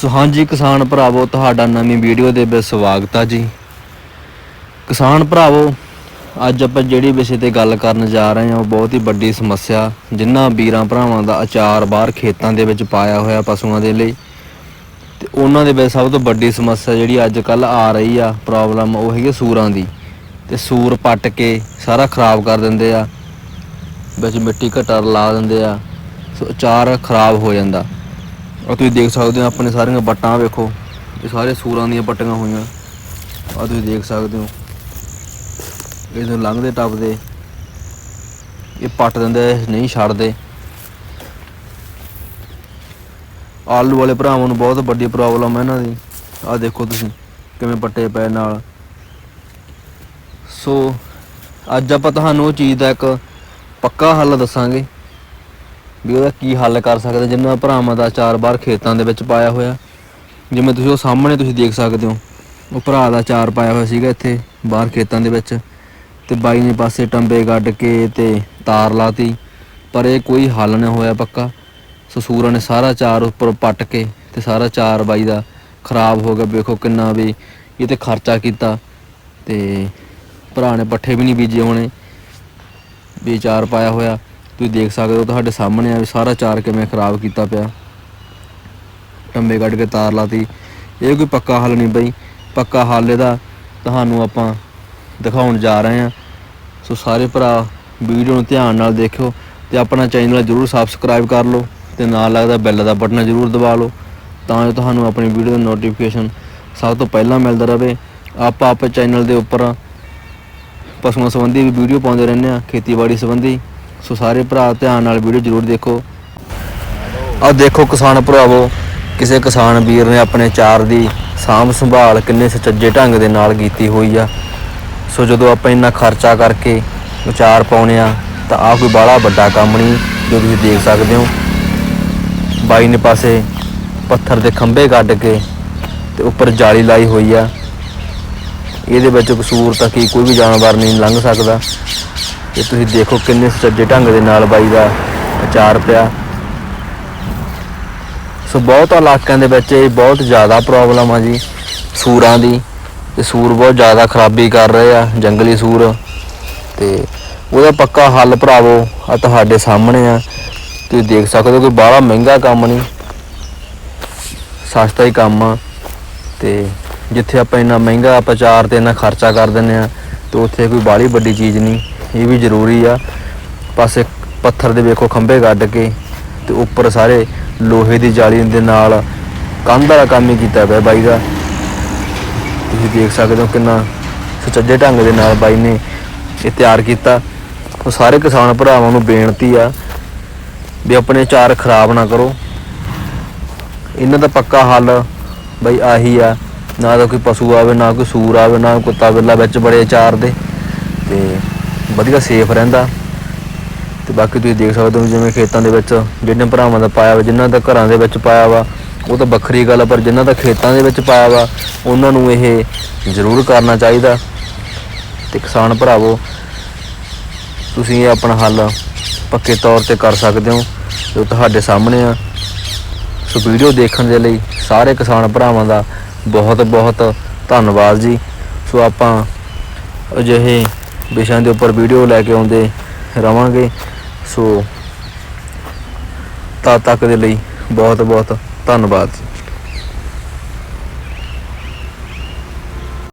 ਸੋ ਹਾਂਜੀ ਕਿਸਾਨ ਭਰਾਵੋ, ਤੁਹਾਡਾ ਨਵੀਂ ਵੀਡੀਓ ਦੇ ਵਿੱਚ ਸਵਾਗਤ ਆ ਜੀ। ਕਿਸਾਨ ਭਰਾਵੋ, ਅੱਜ ਆਪਾਂ ਜਿਹੜੀ ਵਿਸ਼ੇ ਤੇ ਗੱਲ ਕਰਨ ਜਾ ਰਹੇ ਹਾਂ, ਉਹ ਬਹੁਤ ਹੀ ਵੱਡੀ ਸਮੱਸਿਆ ਜਿਨ੍ਹਾਂ ਵੀਰਾਂ ਭਰਾਵਾਂ ਦਾ ਅਚਾਰ ਬਾਹਰ ਖੇਤਾਂ ਦੇ ਵਿੱਚ ਪਾਇਆ ਹੋਇਆ ਪਸ਼ੂਆਂ ਦੇ ਲਈ, ਤੇ ਉਹਨਾਂ ਦੇ ਵਿੱਚ ਸਭ ਤੋਂ ਵੱਡੀ ਸਮੱਸਿਆ ਜਿਹੜੀ ਅੱਜ ਕੱਲ ਆ ਰਹੀ ਆ, ਪ੍ਰੋਬਲਮ ਉਹ ਹੈਗੀ ਸੂਰਾਂ ਦੀ। ਤੇ ਸੂਰ ਪੱਟ ਕੇ ਸਾਰਾ ਖਰਾਬ ਕਰ ਦਿੰਦੇ ਆ, ਵਿੱਚ ਮਿੱਟੀ ਘਟਾ ਲਾ ਦਿੰਦੇ ਆ, ਸੋ ਅਚਾਰ ਖਰਾਬ ਹੋ ਜਾਂਦਾ। ਆ ਤੁਸੀਂ ਦੇਖ ਸਕਦੇ ਹੋ ਆਪਣੇ ਸਾਰੀਆਂ ਬੱਟਾਂ ਵੇਖੋ। ਇਹ ਸਾਰੇ ਸੂਰਾਂ ਦੀਆਂ ਪੱਟੀਆਂ ਹੋਈਆਂ। ਆ ਤੁਸੀਂ ਦੇਖ ਸਕਦੇ ਹੋ। ਇਹਨੂੰ ਲੰਘਦੇ ਟੱਪਦੇ, ਇਹ ਪੱਟ ਦਿੰਦੇ ਨਹੀਂ ਛੱਡਦੇ। ਆਲੂ ਵਾਲੇ ਭਰਾਵਾਂ ਨੂੰ ਬਹੁਤ ਵੱਡੀ ਪ੍ਰੋਬਲਮ ਹੈ ਇਹਨਾਂ ਦੀ। ਆ ਦੇਖੋ ਤੁਸੀਂ ਕਿਵੇਂ ਪੱਟੇ ਪਏ ਨਾਲ। ਸੋ ਅੱਜ ਆਪਾਂ ਤੁਹਾਨੂੰ ਉਹ ਚੀਜ਼ ਦਾ ਇੱਕ ਪੱਕਾ ਹੱਲ ਦੱਸਾਂਗੇ। ਵੀ ਉਹਦਾ ਕੀ ਹੱਲ ਕਰ ਸਕਦੇ ਜਿਨ੍ਹਾਂ ਭਰਾਵਾਂ ਦਾ ਚਾਰ ਬਾਰ ਖੇਤਾਂ ਦੇ ਵਿੱਚ ਪਾਇਆ ਹੋਇਆ। ਜਿਵੇਂ ਤੁਸੀਂ ਉਹ ਸਾਹਮਣੇ ਤੁਸੀਂ ਦੇਖ ਸਕਦੇ ਹੋ। ਉਹ ਭਰਾ ਦਾ ਚਾਰ ਪਾਇਆ ਹੋਇਆ ਸੀਗਾ ਇੱਥੇ ਬਾਹਰ ਖੇਤਾਂ ਦੇ ਵਿੱਚ। ਤੇ ਬਾਈ ਨੇ ਪਾਸੇ ਟੰਬੇ ਗੱਡ ਕੇ ਤੇ ਤਾਰ ਲਾਤੀ। ਪਰ ਇਹ ਕੋਈ ਹੱਲ ਨਹੀਂ ਹੋਇਆ ਪੱਕਾ। ਸੋ ਸੂਰਾਂ ਨੇ ਸਾਰਾ ਚਾਰ ਉੱਪਰ ਪੱਟ ਕੇ ਤੇ ਸਾਰਾ ਚਾਰ ਬਾਈ ਦਾ ਖਰਾਬ ਹੋ ਗਿਆ। ਵੇਖੋ ਕਿੰਨਾ ਵੀ ਇਹ ਤੇ ਖਰਚਾ ਕੀਤਾ। ਤੇ ਭਰਾ ਨੇ ਪੱਠੇ ਵੀ ਨਹੀਂ ਬੀਜੇ ਹੋਣੇ। ਵੀ ਚਾਰ ਪਾਇਆ ਹੋਇਆ। ਤੁਸੀਂ ਦੇਖ ਸਕਦੇ ਹੋ ਤੁਹਾਡੇ ਸਾਹਮਣੇ ਆ ਵੀ ਸਾਰਾ ਚਾਰ ਕਿਵੇਂ ਖਰਾਬ ਕੀਤਾ ਪਿਆ। ਟੰਬੇ ਕੱਢ ਕੇ ਤਾਰ ਲਾਤੀ। ਇਹ ਕੋਈ ਪੱਕਾ ਹੱਲ ਨਹੀਂ ਬਈ। ਪੱਕਾ ਹੱਲ ਇਹਦਾ ਤੁਹਾਨੂੰ ਆਪਾਂ ਦਿਖਾਉਣ ਜਾ ਰਹੇ ਹਾਂ। ਸੋ ਸਾਰੇ ਭਰਾ, ਵੀਡੀਓ ਨੂੰ ਧਿਆਨ ਨਾਲ ਦੇਖਿਓ ਤੇ ਆਪਣਾ ਚੈਨਲ ਜਰੂਰ ਸਬਸਕ੍ਰਾਈਬ ਕਰ ਲਓ ਤੇ ਨਾਲ ਲੱਗਦਾ ਬੈਲ ਦਾ ਬਟਨ ਜਰੂਰ ਦਬਾ ਲਓ ਤਾਂ ਜੋ ਤੁਹਾਨੂੰ ਆਪਣੀ ਵੀਡੀਓ ਦਾ ਨੋਟੀਫਿਕੇਸ਼ਨ ਸਭ ਤੋਂ ਪਹਿਲਾਂ ਮਿਲਦਾ ਰਹੇ। ਆਪਾਂ ਆਪੇ ਚੈਨਲ ਦੇ ਉੱਪਰ ਪਸ਼ੂਆਂ ਸੰਬੰਧੀ ਵੀ ਵੀਡੀਓ ਪਾਉਂਦੇ ਰਹਿੰਦੇ ਆ ਖੇਤੀਬਾੜੀ ਸੰਬੰਧੀ। ਸੋ ਸਾਰੇ ਭਰਾ ਧਿਆਨ ਨਾਲ ਵੀਡੀਓ ਜਰੂਰ ਦੇਖੋ। ਆ ਦੇਖੋ ਕਿਸਾਨ ਭਰਾਵੋ, ਕਿਸੇ ਕਿਸਾਨ ਵੀਰ ਨੇ ਆਪਣੇ ਚਾਰ ਦੀ ਸਾਂਭ ਸੰਭਾਲ ਕਿੰਨੇ ਸੁਚੱਜੇ ਢੰਗ ਦੇ ਨਾਲ ਕੀਤੀ ਹੋਈ ਆ। ਸੋ ਜਦੋਂ ਆਪਾਂ ਇੰਨਾ ਖਰਚਾ ਕਰਕੇ ਵਿਚਾਰ ਪਾਉਨੇ ਆ, ਤਾਂ ਆ ਕੋਈ ਬਾਹਲਾ ਵੱਡਾ ਕੰਮ ਨਹੀਂ ਜੋ ਤੁਸੀਂ ਦੇਖ ਸਕਦੇ ਹੋ। ਬਾਈ ਨੇ ਪਾਸੇ ਪੱਥਰ ਦੇ ਖੰਭੇ ਕੱਢ ਕੇ ਤੇ ਉੱਪਰ ਜਾਲੀ ਲਾਈ ਹੋਈ ਆ। ਇਹਦੇ ਵਿੱਚ ਕਸੂਰ ਤਾਂ ਕੀ, ਕੋਈ ਵੀ ਜਾਨਵਰ ਨਹੀਂ ਲੰਘ ਸਕਦਾ। ਇਹ ਤੁਸੀਂ ਦੇਖੋ ਕਿੰਨੇ ਸੁਚੱਜੇ ਢੰਗ ਦੇ ਨਾਲ ਬਾਈ ਦਾ ਅਚਾਰ ਪਿਆ। ਸੋ ਬਹੁਤ ਇਲਾਕਿਆਂ ਦੇ ਵਿੱਚ ਇਹ ਬਹੁਤ ਜ਼ਿਆਦਾ ਪ੍ਰੋਬਲਮ ਆ ਜੀ, ਸੂਰਾਂ ਦੀ। ਤੇ ਸੂਰ ਬਹੁਤ ਜ਼ਿਆਦਾ ਖਰਾਬੀ ਕਰ ਰਹੇ ਆ, ਜੰਗਲੀ ਸੂਰ। ਤੇ ਉਹਦਾ ਪੱਕਾ ਹੱਲ ਭਰਾਵੋ ਆ ਤੁਹਾਡੇ ਸਾਹਮਣੇ ਆ। ਤੁਸੀਂ ਦੇਖ ਸਕਦੇ ਹੋ ਕੋਈ ਬਾਹਲਾ ਮਹਿੰਗਾ ਕੰਮ ਨਹੀਂ। ਸਸਤਾ ਹੀ ਕੰਮ ਆ। ਤੇ ਜਿੱਥੇ ਆਪਾਂ ਇੰਨਾ ਮਹਿੰਗਾ ਪ੍ਰਚਾਰ ਚਾਰ ਤੇ ਇੰਨਾ ਖਰਚਾ ਕਰ ਦਿੰਨੇ ਆ, ਤੇ ਉੱਥੇ ਕੋਈ ਬਾਹਲੀ ਵੱਡੀ ਚੀਜ਼ ਨਹੀਂ। ਇਹ ਵੀ ਜ਼ਰੂਰੀ ਆ। ਪਾਸੇ ਪੱਥਰ ਦੇ ਵੇਖੋ ਖੰਭੇ ਗੱਡ ਕੇ ਤੇ ਉੱਪਰ ਸਾਰੇ ਲੋਹੇ ਦੀ ਜਾਲੀ ਦੇ ਨਾਲ ਕੰਧ ਵਾਲਾ ਕੰਮ ਹੀ ਕੀਤਾ ਪਿਆ ਬਾਈ ਦਾ। ਤੁਸੀਂ ਦੇਖ ਸਕਦੇ ਹੋ ਕਿੰਨਾ ਸੁਚੱਜੇ ਢੰਗ ਦੇ ਨਾਲ ਬਾਈ ਨੇ ਇਹ ਤਿਆਰ ਕੀਤਾ। ਉਹ ਸਾਰੇ ਕਿਸਾਨ ਭਰਾਵਾਂ ਨੂੰ ਬੇਨਤੀ ਆ ਵੀ ਆਪਣੇ ਚਾਰ ਖਰਾਬ ਨਾ ਕਰੋ। ਇਹਨਾਂ ਦਾ ਪੱਕਾ ਹੱਲ ਬਈ ਆਹੀ ਆ। ਨਾ ਤਾਂ ਕੋਈ ਪਸ਼ੂ ਆਵੇ, ਨਾ ਕੋਈ ਸੂਰ ਆਵੇ, ਨਾ ਕੁੱਤਾ ਬਿੱਲਾ ਵਿੱਚ ਬੜੇ ਚਾਰ ਦੇ। ਵਧੀਆ ਸੇਫ ਰਹਿੰਦਾ। ਤੇ ਬਾਕੀ ਤੁਸੀਂ ਦੇਖ ਸਕਦੇ ਹੋ ਜਿਵੇਂ ਖੇਤਾਂ ਦੇ ਵਿੱਚ ਜਿਹਨਾਂ ਭਰਾਵਾਂ ਦਾ ਪਾਇਆ ਵਾ ਜਿਨ੍ਹਾਂ ਦਾ ਘਰਾਂ ਦੇ ਵਿੱਚ ਪਾਇਆ ਵਾ, ਉਹ ਤਾਂ ਵੱਖਰੀ ਗੱਲ ਪਰ ਜਿਨ੍ਹਾਂ ਦਾ ਖੇਤਾਂ ਦੇ ਵਿੱਚ ਪਾਇਆ ਵਾ, ਉਹਨਾਂ ਨੂੰ ਇਹ ਜ਼ਰੂਰ ਕਰਨਾ ਚਾਹੀਦਾ। ਤੇ ਕਿਸਾਨ ਭਰਾਵੋ, ਤੁਸੀਂ ਇਹ ਆਪਣਾ ਹੱਲ ਪੱਕੇ ਤੌਰ ਤੇ ਕਰ ਸਕਦੇ ਹੋ, ਜੋ ਤੁਹਾਡੇ ਸਾਹਮਣੇ ਆ। ਸੋ ਵੀਡੀਓ ਦੇਖਣ ਦੇ ਲਈ ਸਾਰੇ ਕਿਸਾਨ ਭਰਾਵਾਂ ਦਾ ਬਹੁਤ ਬਹੁਤ ਧੰਨਵਾਦ ਜੀ। ਸੋ ਆਪਾਂ ਅਜਿਹੇ ਵਿਸ਼ਿਆਂ ਦੇ ਉੱਪਰ ਵੀਡੀਓ ਲੈ ਕੇ ਆਉਂਦੇ ਰਵਾਂਗੇ। ਸੋ ਤਦ ਤੱਕ ਦੇ ਲਈ ਬਹੁਤ ਬਹੁਤ ਧੰਨਵਾਦ। ਜੀ